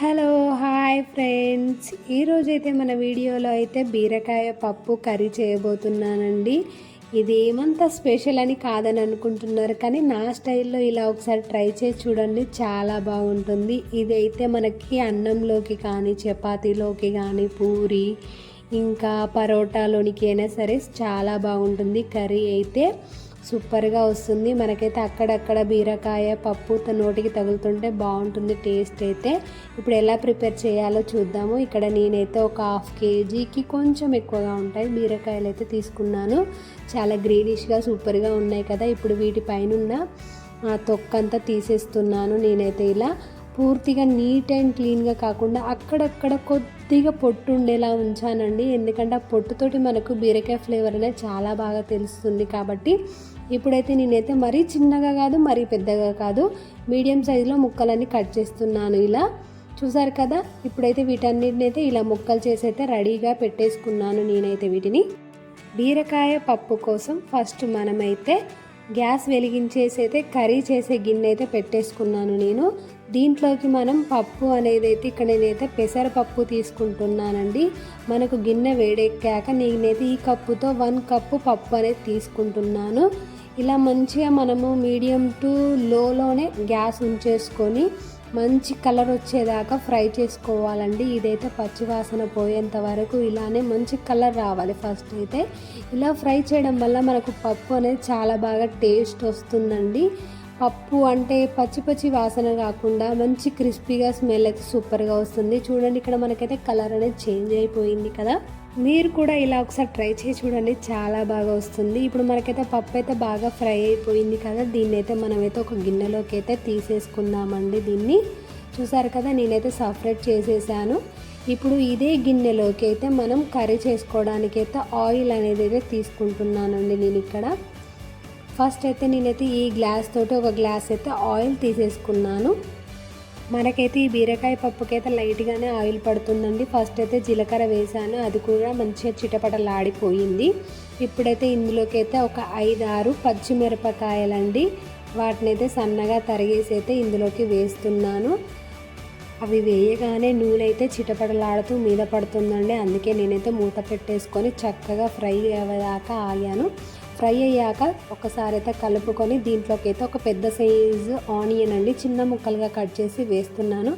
Hello hi friends. ఈరోజైతే మన వీడియోలో అయితే బీరకాయ పప్పు కర్రీ చేయబోతున్నానండి. ఇది ఏమంత స్పెషల్ అని కాదని అనుకుంటున్నారు కానీ నా స్టైల్లో ఇలా ఒకసారి ట్రై చేసి చూడండి చాలా బాగుంటుంది. ఇది అయితే మనకి అన్నంలోకి కానీ చపాతీలోకి కానీ పూరి ఇంకా పరోటాలోనికి అయినా సరే చాలా బాగుంటుంది కర్రీ అయితే. సూపర్గా వస్తుంది. మనకైతే అక్కడక్కడ బీరకాయ పప్పు నోటికి తగులుతుంటే బాగుంటుంది టేస్ట్ అయితే. ఇప్పుడు ఎలా ప్రిపేర్ చేయాలో చూద్దాము. ఇక్కడ నేనైతే ఒక హాఫ్ కేజీకి కొంచెం ఎక్కువగా ఉంటాయి. బీరకాయలు అయితే తీసుకున్నాను. చాలా గ్రీనిష్గా సూపర్గా ఉన్నాయి కదా. ఇప్పుడు వీటిపైన ఉన్న తొక్కంతా తీసేస్తున్నాను నేనైతే ఇలా. పూర్తిగా నీట్ అండ్ క్లీన్గా కాకుండా అక్కడక్కడ కొద్దిగా పొట్టు ఉండేలా ఉంచానండి. ఎందుకంటే ఆ పొట్టుతోటి మనకు బీరకాయ ఫ్లేవర్ అనేది చాలా బాగా తెలుస్తుంది కాబట్టి ఇప్పుడైతే నేనైతే మరీ చిన్నగా కాదు మరీ పెద్దగా కాదు మీడియం సైజులో ముక్కలన్నీ కట్ చేస్తున్నాను ఇలా. చూసారు కదా ఇప్పుడైతే వీటన్నిటిని అయితే ఇలా ముక్కలు చేసి అయితే రెడీగా పెట్టేసుకున్నాను నేనైతే వీటిని. బీరకాయ పప్పు కోసం ఫస్ట్ మనమైతే గ్యాస్ వెలిగించేసి అయితే కర్రీ చేసే గిన్నె అయితే పెట్టేసుకున్నాను నేను. దీంట్లోకి మనం పప్పు అనేది అయితే ఇక్కడ నేనైతే పెసరపప్పు తీసుకుంటున్నానండి. మనకు గిన్నె వేడెక్కాక నేనైతే ఈ కప్పుతో వన్ కప్పు పప్పు అనేది తీసుకుంటున్నాను. ఇలా మంచిగా మనము మీడియం టు లోలోనే గ్యాస్ ఉంచేసుకొని మంచి కలర్ వచ్చేదాకా ఫ్రై చేసుకోవాలండి. ఇదైతే పచ్చివాసన పోయేంత వరకు ఇలానే మంచి కలర్ రావాలి ఫస్ట్ అయితే. ఇలా ఫ్రై చేయడం వల్ల మనకు పప్పు అనేది చాలా బాగా టేస్ట్ వస్తుందండి. పప్పు అంటే పచ్చి పచ్చి వాసన కాకుండా మంచి క్రిస్పీగా స్మెల్ అయితే సూపర్గా వస్తుంది. చూడండి ఇక్కడ మనకైతే కలర్ అనేది చేంజ్ అయిపోయింది కదా. మీరు కూడా ఇలా ఒకసారి ట్రై చేసి చూడండి చాలా బాగా వస్తుంది. ఇప్పుడు మనకైతే పప్పు అయితే బాగా ఫ్రై అయిపోయింది కదా. దీన్ని అయితే మనమైతే ఒక గిన్నెలోకి అయితే తీసేసుకుందామండి దీన్ని. చూసారు కదా నేనైతే సపరేట్ చేసేసాను. ఇప్పుడు ఇదే గిన్నెలోకి అయితే మనం కర్రీ చేసుకోవడానికి అయితే ఆయిల్ అనేది అయితే తీసుకుంటున్నానండి నేను ఇక్కడ. ఫస్ట్ అయితే నేనైతే ఈ గ్లాస్ తోటి ఒక గ్లాస్ అయితే ఆయిల్ తీసేసుకున్నాను. మనకైతే ఈ బీరకాయ పప్పుకైతే లైట్గానే ఆయిల్ పడుతుందండి. ఫస్ట్ అయితే జీలకర్ర వేసాను. అది కూడా మంచిగా చిటపటలాడిపోయింది. ఇప్పుడైతే ఇందులోకి అయితే ఒక ఐదు ఆరు పచ్చిమిరపకాయలండి. వాటిని అయితే సన్నగా తరిగేసి అయితే ఇందులోకి వేస్తున్నాను. అవి వేయగానే నూనె అయితే చిటపటలాడుతూ మీద పడుతుందండి. అందుకే నేనైతే మూత పెట్టేసుకొని చక్కగా ఫ్రై అయ్యేదాకా ఆగాను. ఫ్రై అయ్యాక ఒకసారి అయితే కలుపుకొని దీంట్లోకి అయితే ఒక పెద్ద సైజు ఆనియన్ అండి. చిన్న ముక్కలుగా కట్ చేసి వేస్తున్నాను.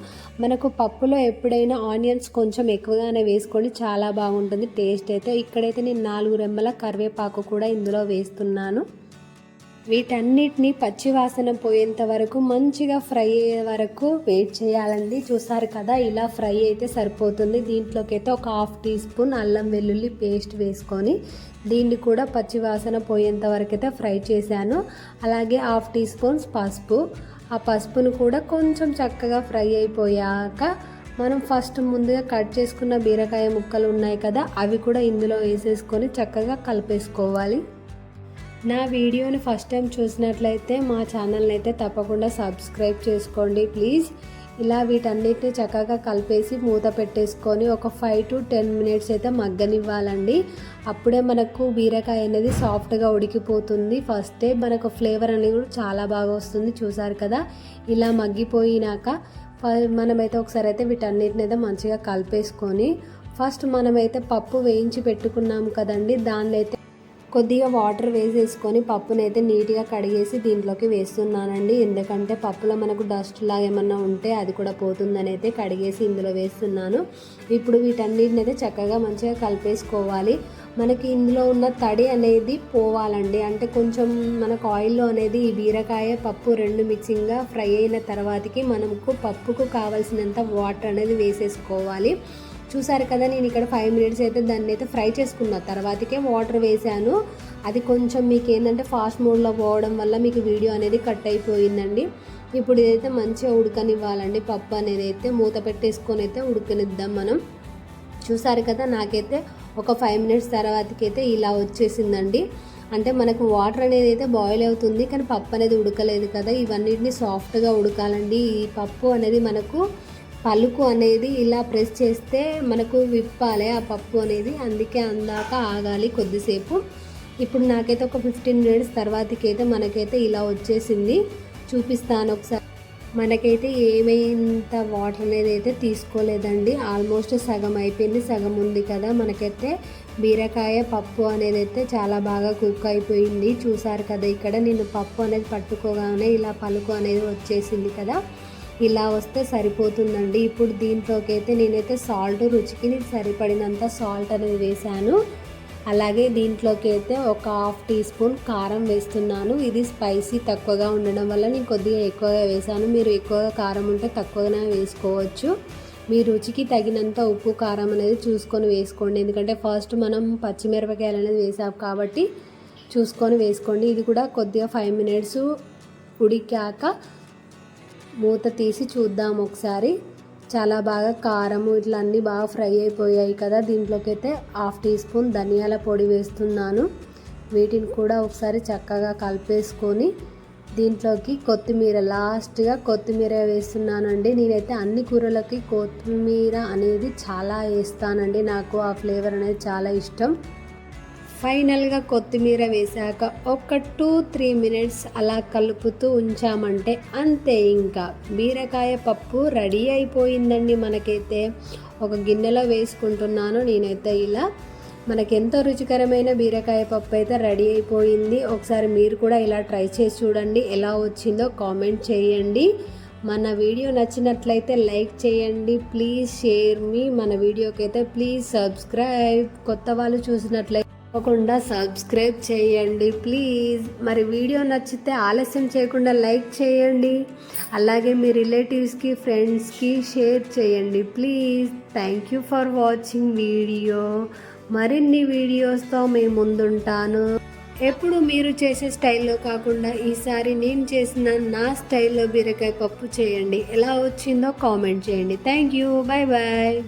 మనకు పప్పులో ఎప్పుడైనా ఆనియన్స్ కొంచెం ఎక్కువగానే వేసుకోండి. చాలా బాగుంటుంది. టేస్ట్ అయితే ఇక్కడైతే నేను నాలుగు రెమ్మల కరివేపాకు కూడా ఇందులో వేస్తున్నాను. వీటన్నిటిని పచ్చివాసన పోయేంత వరకు మంచిగా ఫ్రై అయ్యే వరకు వెయిట్ చేయాలండి. చూసారు కదా ఇలా ఫ్రై అయితే సరిపోతుంది. దీంట్లోకి అయితే ఒక హాఫ్ టీ స్పూన్ అల్లం వెల్లుల్లి పేస్ట్ వేసుకొని దీన్ని కూడా పచ్చివాసన పోయేంత వరకు అయితే ఫ్రై చేశాను. అలాగే హాఫ్ టీ స్పూన్స్ పసుపు. ఆ పసుపును కూడా కొంచెం చక్కగా ఫ్రై అయిపోయాక మనం ఫస్ట్ ముందుగా కట్ చేసుకున్న బీరకాయ ముక్కలు ఉన్నాయి కదా అవి కూడా ఇందులో వేసేసుకొని చక్కగా కలిపేసుకోవాలి. నా వీడియోని ఫస్ట్ టైం చూసినట్లయితే మా ఛానల్ని అయితే తప్పకుండా సబ్స్క్రైబ్ చేసుకోండి ప్లీజ్. ఇలా వీటన్నిటిని చక్కగా కలిపేసి మూత పెట్టేసుకొని ఒక ఫైవ్ టు టెన్ మినిట్స్ అయితే మగ్గనివ్వాలండి. అప్పుడే మనకు బీరకాయ అనేది సాఫ్ట్గా ఉడికిపోతుంది. ఫస్టే మనకు ఫ్లేవర్ అనేది కూడా చాలా బాగా వస్తుంది. చూసారు కదా? ఇలా మగ్గిపోయినాక మనమైతే ఒకసారి అయితే వీటన్నిటిని అయితే మంచిగా కలిపేసుకొని ఫస్ట్ మనమైతే పప్పు వేయించి పెట్టుకున్నాం కదండి. దానిలో అయితే కొద్దిగా వాటర్ వేసేసుకొని పప్పునైతే నీట్గా కడిగేసి దీంట్లోకి వేస్తున్నానండి. ఎందుకంటే పప్పులో మనకు డస్ట్ లాగా ఏమన్నా ఉంటే అది కూడా పోతుందని అయితే కడిగేసి ఇందులో వేస్తున్నాను. ఇప్పుడు వీటన్నిటిని అయితే చక్కగా మంచిగా కలిపేసుకోవాలి. మనకి ఇందులో ఉన్న తడి అనేది పోవాలండి. అంటే కొంచెం మనకు ఆయిల్లో అనేది ఈ బీరకాయ పప్పు రెండు మిక్సింగ్గా ఫ్రై అయిన తర్వాతకి మనకు పప్పుకు కావాల్సినంత వాటర్ అనేది వేసేసుకోవాలి. చూసారు కదా నేను ఇక్కడ ఫైవ్ మినిట్స్ అయితే దాన్ని అయితే ఫ్రై చేసుకున్న. తర్వాతకే వాటర్ వేసాను. అది కొంచెం మీకు ఏంటంటే ఫాస్ట్ మోడ్లో పోవడం వల్ల మీకు వీడియో అనేది కట్ అయిపోయిందండి. ఇప్పుడు ఇదైతే మంచిగా ఉడకనివ్వాలండి. పప్పు అనేది అయితే మూత పెట్టేసుకొని అయితే ఉడకనిద్దాం మనం. చూసారు కదా నాకైతే ఒక ఫైవ్ మినిట్స్ తర్వాతకి అయితే ఇలా వచ్చేసిందండి. అంటే మనకు వాటర్ అనేది అయితే బాయిల్ అవుతుంది కానీ పప్పు అనేది ఉడకలేదు కదా. ఇవన్నిటిని సాఫ్ట్గా ఉడకాలండి. ఈ పప్పు అనేది మనకు పలుకు అనేది ఇలా ప్రెస్ చేస్తే మనకు విప్పాలి ఆ పప్పు అనేది. అందుకే అందాక ఆగాలి కొద్దిసేపు. ఇప్పుడు నాకైతే ఒక ఫిఫ్టీన్ మినిట్స్ తర్వాతకైతే మనకైతే ఇలా వచ్చేసింది. చూపిస్తాను ఒకసారి. మనకైతే ఏమైంత వాటర్ అనేది అయితే తీసుకోలేదండి. ఆల్మోస్ట్ సగం అయిపోయింది. సగం ఉంది కదా మనకైతే. బీరకాయ పప్పు అనేది అయితే చాలా బాగా కుక్ అయిపోయింది. చూసారు కదా ఇక్కడ నేను పప్పు అనేది పట్టుకోగానే ఇలా పలుకు అనేది వచ్చేసింది కదా. ఇలా వస్తే సరిపోతుందండి. ఇప్పుడు దీంట్లోకి అయితే నేనైతే సాల్ట్ రుచికి సరిపడినంత సాల్ట్ అనేది వేశాను. అలాగే దీంట్లోకి అయితే ఒక హాఫ్ టీ స్పూన్ కారం వేస్తున్నాను. ఇది స్పైసీ తక్కువగా ఉండడం వల్ల నేను కొద్దిగా ఎక్కువగా వేసాను మీరు ఎక్కువగా కారం ఉంటే తక్కువగానే వేసుకోవచ్చు. మీ రుచికి తగినంత ఉప్పు కారం అనేది చూసుకొని వేసుకోండి. ఎందుకంటే ఫస్ట్ మనం పచ్చిమిరపకాయలు అనేది వేసాం కాబట్టి చూసుకొని వేసుకోండి. ఇది కూడా కొద్దిగా ఫైవ్ మినిట్స్ ఉడికాక మూత తీసి చూద్దాం ఒకసారి. చాలా బాగా కారము ఇట్లా అన్నీ బాగా ఫ్రై అయిపోయాయి కదా. దీంట్లోకి అయితే హాఫ్ టీ స్పూన్ ధనియాల పొడి వేస్తున్నాను. వీటిని కూడా ఒకసారి చక్కగా కలిపేసుకొని దీంట్లోకి కొత్తిమీర లాస్ట్గా కొత్తిమీర వేస్తున్నానండి. నేనైతే అన్ని కూరలకి కొత్తిమీర అనేది చాలా వేస్తానండి. నాకు ఆ ఫ్లేవర్ అనేది చాలా ఇష్టం. ఫైనల్గా కొత్తిమీర వేశాక ఒక టూ త్రీ మినిట్స్ అలా కలుపుతూ ఉంచామంటే అంతే ఇంకా. బీరకాయ పప్పు రెడీ అయిపోయిందండి మనకైతే. ఒక గిన్నెలో వేసుకుంటున్నాను నేనైతే ఇలా. మనకెంతో రుచికరమైన బీరకాయ పప్పు అయితే రెడీ అయిపోయింది. ఒకసారి మీరు కూడా ఇలా ట్రై చేసి చూడండి ఎలా వచ్చిందో కామెంట్ చేయండి. మన వీడియో నచ్చినట్లయితే లైక్ చేయండి ప్లీజ్ షేర్ మీ. మన వీడియోకి అయితే ప్లీజ్ సబ్స్క్రైబ్. కొత్త వాళ్ళు చూసినట్లయితే తప్పకుండా సబ్స్క్రైబ్ చేయండి ప్లీజ్ మరి వీడియో నచ్చితే ఆలస్యం చేయకుండా లైక్ చేయండి. అలాగే మీ రిలేటివ్స్కి ఫ్రెండ్స్కి షేర్ చేయండి please thank you for watching video మరిన్ని వీడియోస్తో మేము ముందుంటాను. ఎప్పుడు మీరు చేసే స్టైల్లో కాకుండా ఈసారి నేను చేసిన నా స్టైల్లో బీరకాయ పప్పు చేయండి. ఎలా వచ్చిందో కామెంట్ చేయండి. Thank you bye bye